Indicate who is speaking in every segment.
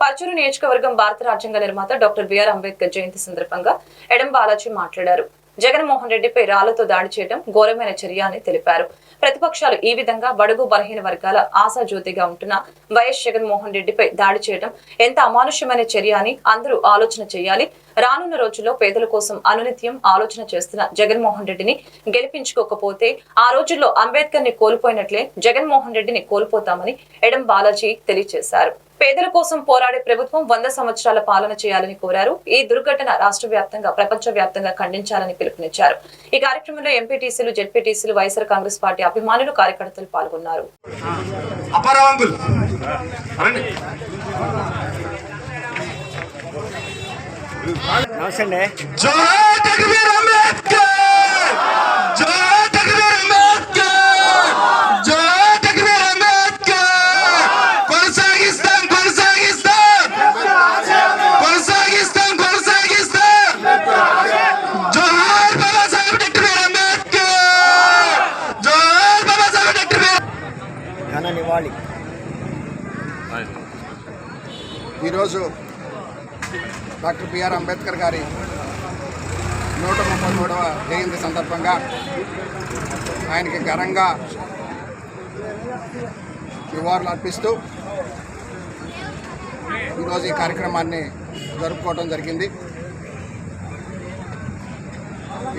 Speaker 1: పరచూరు నియోజకవర్గం భారత రాజ్యాంగ నిర్మాత డాక్టర్ బిఆర్ అంబేద్కర్ జయంతి సందర్భంగా ఎడం బాలాజీ మాట్లాడారు. జగన్మోహన్ రెడ్డిపై రాళ్ళతో దాడి చేయడం ఘోరమైన చర్య అని తెలిపారు. ప్రతిపక్షాలు ఈ విధంగా బడుగు బలహీన వర్గాల ఆశాజ్యోతిగా ఉంటున్న వైఎస్ జగన్మోహన్ రెడ్డిపై దాడి చేయడం ఎంత అమానుష్యమైన చర్య అని అందరూ ఆలోచన చేయాలి. రానున్న రోజుల్లో పేదల కోసం అనునిత్యం ఆలోచన చేస్తున్న జగన్మోహన్ రెడ్డిని గెలిపించుకోకపోతే ఆ రోజుల్లో అంబేద్కర్ని కోల్పోయినట్లే జగన్మోహన్ రెడ్డిని కోల్పోతామని ఎడం బాలాజీ తెలియజేశారు. పేదల కోసం పోరాడే ప్రభుత్వం వంద సంవత్సరాల పాలన చేయాలని కోరారు. ఈ దుర్ఘటన రాష్ట్ర వ్యాప్తంగా ప్రపంచ వ్యాప్తంగా ఖండించాలని పిలుపునిచ్చారు. ఈ కార్యక్రమంలో ఎంపీటీసీలు జెడ్పీటీసీలు వైఎస్ఆర్ కాంగ్రెస్ పార్టీ అభిమానులు కార్యకర్తలు పాల్గొన్నారు.
Speaker 2: నమస్తే ఘన నివాళి.
Speaker 3: ఈరోజు డాక్టర్ బిఆర్ అంబేద్కర్ గారి నూట ముప్పై మూడవ జయంతి సందర్భంగా ఆయనకి ఘనంగా నివాళులు అర్పిస్తూ ఈరోజు ఈ కార్యక్రమాన్ని జరుపుకోవడం జరిగింది.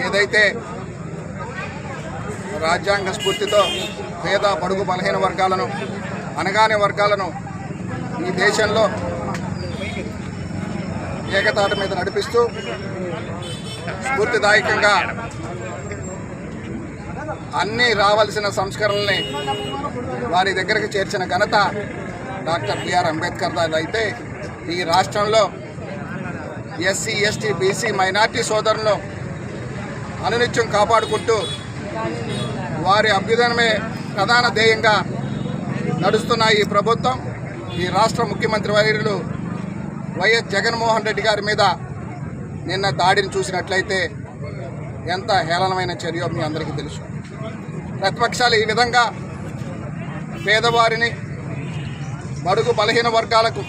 Speaker 3: ఏదైతే రాజ్యాంగ స్ఫూర్తితో పేద బడుగు బలహీన వర్గాలను అనగానే వర్గాలను ఈ దేశంలో ఏకతాట మీద నడిపిస్తూ స్ఫూర్తిదాయకంగా అన్నీ రావాల్సిన సంస్కరణల్ని వారి దగ్గరకు చేర్చిన ఘనత డాక్టర్ బిఆర్ అంబేద్కర్ దాది అయితే ఈ రాష్ట్రంలో ఎస్సీ ఎస్టీ బీసీ మైనార్టీ సోదరులను అనునిత్యం కాపాడుకుంటూ వారి అభ్యుదనమే ప్రధాన ధ్యేయంగా నడుస్తున్న ఈ ప్రభుత్వం. ఈ రాష్ట్ర ముఖ్యమంత్రి వర్యులు వైఎస్ జగన్మోహన్ రెడ్డి గారి మీద నిన్న దాడిని చూసినట్లయితే ఎంత హేళనమైన చర్యో మీ అందరికీ తెలుసు. ప్రతిపక్షాలు ఈ విధంగా పేదవారిని బడుగు బలహీన వర్గాలకు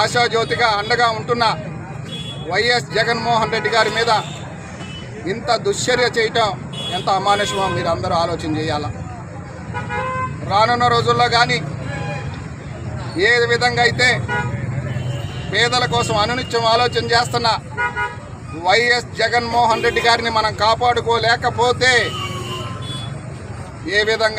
Speaker 3: ఆశాజ్యోతిగా అండగా ఉంటున్న వైఎస్ జగన్మోహన్ రెడ్డి గారి మీద ఇంత దుశ్చర్య చేయటం ఎంత అమానుషమో మీరు అందరూ ఆలోచన చేయాల. రానున్న రోజుల్లో కానీ ఏ విధంగా అయితే పేదల కోసం అనునిత్యం ఆలోచన చేస్తున్న వైఎస్ జగన్మోహన్ రెడ్డి గారిని మనం కాపాడుకోలేకపోతే ఏ విధంగా